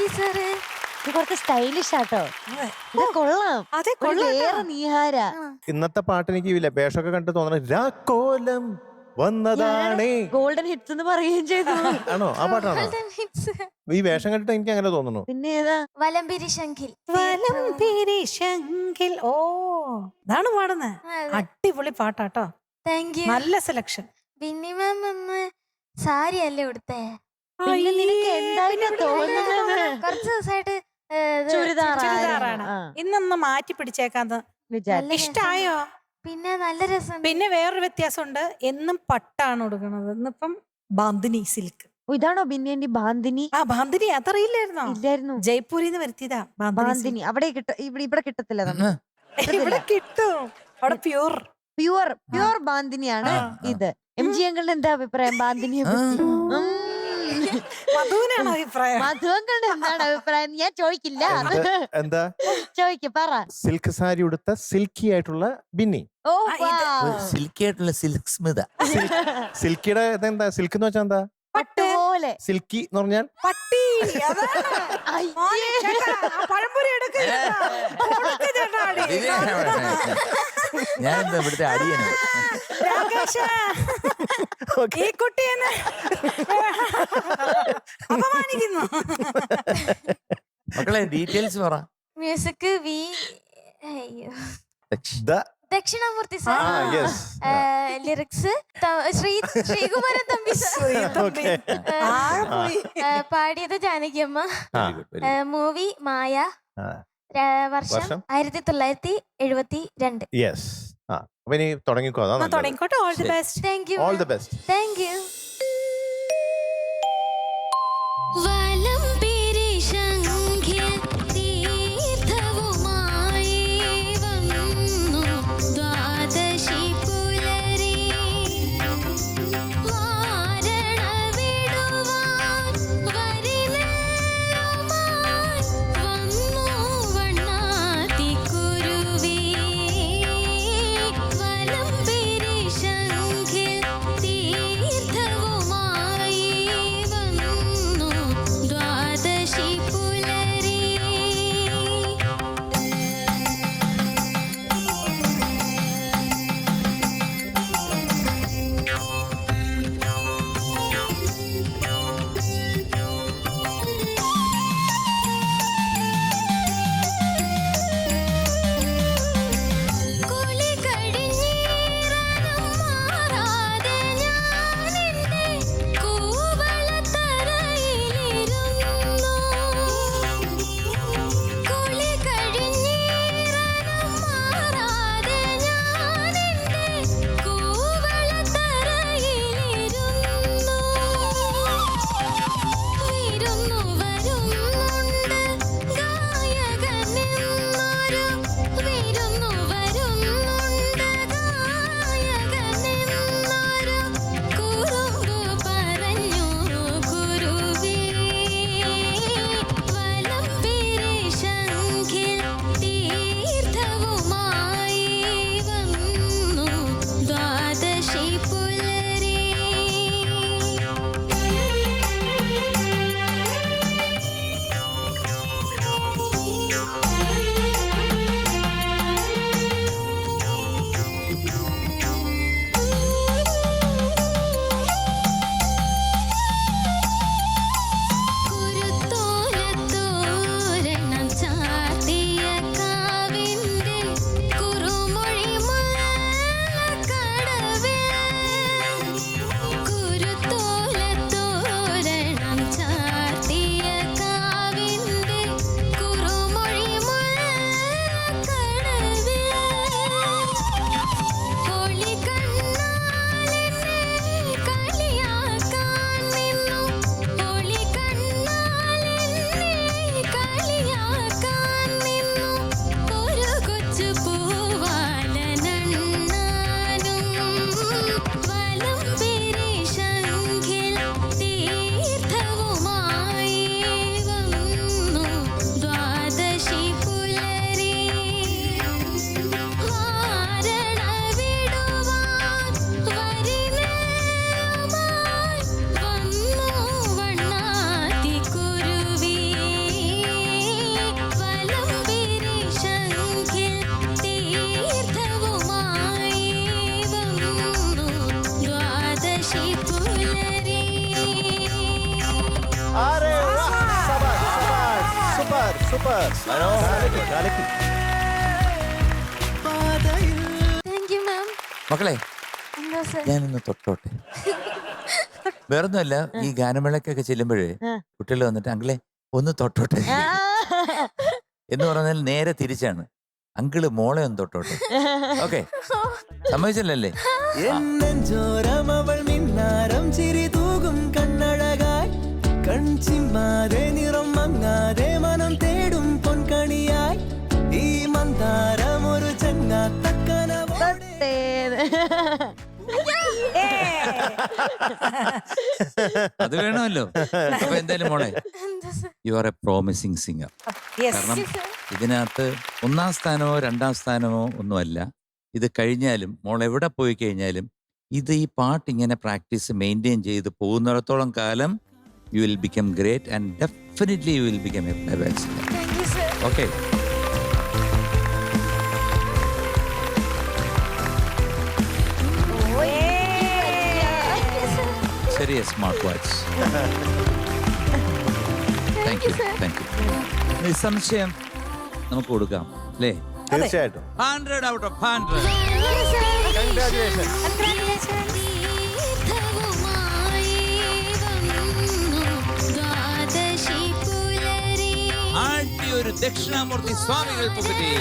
G sir ഇത് കുറച്ച് stylish ആട്ടോ. ഇത് കൊള്ളാം. അതെ ഒരു കൊള്ളാം വേറെ നീഹാര. ഇന്നത്തെ പാട്ട് എനിക്ക് വേഷമൊക്കെ കണ്ട് തോന്നണം രാക്കോലം വന്നതാണേ. ഗോൾഡൻ ഹിറ്റ്സ് എന്ന് പറയുകയും ചെയ്തു. ആണോ? ആ പാട്ടാണോ? ഈ വേഷം കണ്ടിട്ട് എനിക്ക് അങ്ങനെ തോന്നുന്നു പിന്നെ ഏതാ? വലംപിരി ശംഖിൽ. ഓ ഇതാണ് പാടുന്നത് അടിപൊളി പാട്ടാട്ടോ. താങ്ക് യു നല്ല സെലക്ഷൻ ബിന്നി മാം ഒന്ന് സാരി അല്ലേ ഉടുത്തേ? പിന്നെ നിനക്ക് എന്തായിട്ട് തോന്നുന്നത്? കുറച്ച് ദിവസമായിട്ട് ചുരിദാറാണ്. ഇന്നൊന്ന് മാറ്റി പിടിച്ചേക്കാന്ന്. ഇഷ്ടായോ? പിന്നെ നല്ല രസം. പിന്നെ വേറൊരു വ്യത്യാസമുണ്ട്. എന്നും പട്ടാണ് കൊടുക്കണത് ഇന്നിപ്പം ബാന്തിനി സിൽക്ക്. ഓ, ഇതാണോ ബിന്നിയന്റെ ബാന്തിനി ആ ബാന്തിനി അതറിയില്ലായിരുന്നോ? ഇല്ലായിരുന്നു. ജയ്പൂരിൽ നിന്ന് വരുത്തിയതാ ബാന്തിനി അവിടെ കിട്ട ഇവിടെ ഇവിടെ കിട്ടത്തില്ല ഇവിടെ കിട്ടും. അവിടെ പ്യൂർ. Pure pure ബാന്തിനിയാണ്. ഇത്. എം ജി അങ്കിളിന്റെ എന്താ അഭിപ്രായം ബാന്തിനിയെ. മധുവിനാണ് അഭിപ്രായം? മധുവങ്കളുടെ എന്താണ് അഭിപ്രായം? ഞാൻ ചോദിക്കില്ല. എന്താ? ചോദിക്ക പറ. സിൽക്ക് സാരി ഉടുത്ത സിൽക്കി ആയിട്ടുള്ള ബിന്നി. ഓ. സിൽക്കി ആയിട്ടുള്ള സിൽക്ക് സ്മിത. സിൽക്കിയുടെ എന്താ സിൽക്ക് എന്ന് വെച്ചാൽ എന്താ? പട്ടുപോലെ സിൽക്കി എന്ന് പറഞ്ഞാൽ? പട്ടി. പഴംപൊരി എടുക്ക് കൊടുക്ക് ചേട്ടാ അടി. ഞാൻ എന്താ ഇവിടുത്തെ അടിയന്? ഈ കുട്ടിയെന്നെ അപമാനിക്കുന്നു. മക്കളെ ഡീറ്റെയിൽസ് പറ. മ്യൂസിക് വി അയ്യോ. ദ. ദക്ഷിണാമൂർത്തി ആ sir yes lyrics. Sree Sreekumaran Thampi sir. പാടിയത് ജാനകിയമ്മ മൂവി മായ ആ. വർഷം വർഷം? ആയിരത്തി തൊള്ളായിരത്തി എഴുപത്തി രണ്ട്. യെസ് ആ അപ്പൊ ഇനി തുടങ്ങിക്കോ. അതാ തുടങ്ങിക്കോട്ടെ. All the best thank you all the best thank you are super super super thank you ma'am മക്കളെ എന്താ സർ? ഞാനൊന്ന് തൊട്ടോട്ടെ. വേറൊന്നുമല്ല ഈ ഗാനമേളക്കൊക്കെ ചെല്ലുമ്പോഴേ കുട്ടികൾ വന്നിട്ട് അങ്കിളെ ഒന്ന് തൊട്ടോട്ടെ. എന്ന് പറഞ്ഞാൽ നേരെ തിരിച്ചാണ്. അങ്കിൾ മോളെ ഒന്ന് തൊട്ടോട്ടെ. ഓക്കെ. സമ്മതിച്ചല്ലേ എന്നും ചോരം അവൾ മിന്നാരം ചിരി തൂകും കണ്ണട കൺചിമ്മാതെ നിറം മങ്ങാതെ മനം തേടും പൊൻകണിയായി. ഈ മന്ദാരം ഒരു ചെങ്ങാത്തക്കനവോടെ തൊട്ടേന്ന്. അത് വേണമല്ലോ. അപ്പൊ എന്തായാലും മോളെ you are a promising singer കാരണം ഇതിനകത്ത് ഒന്നാം സ്ഥാനമോ രണ്ടാം സ്ഥാനമോ ഒന്നുമല്ല. ഇത് കഴിഞ്ഞാലും മോൾ എവിടെ പോയി കഴിഞ്ഞാലും ഇത് ഈ പാട്ട് ഇങ്ങനെ പ്രാക്ടീസ് മെയിന്റെയിൻ ചെയ്ത് പോകുന്നിടത്തോളം കാലം you will become great and definitely you will become a best thank you sir okay ശരി smart watch thank you thank you നിസ്സംശയം നമുക്ക് കൊടുക്കാം അല്ലേ തീർച്ചയായിട്ടും hundred out of hundred തീർത്ഥവുമായി de Clamor de en el Pocetín.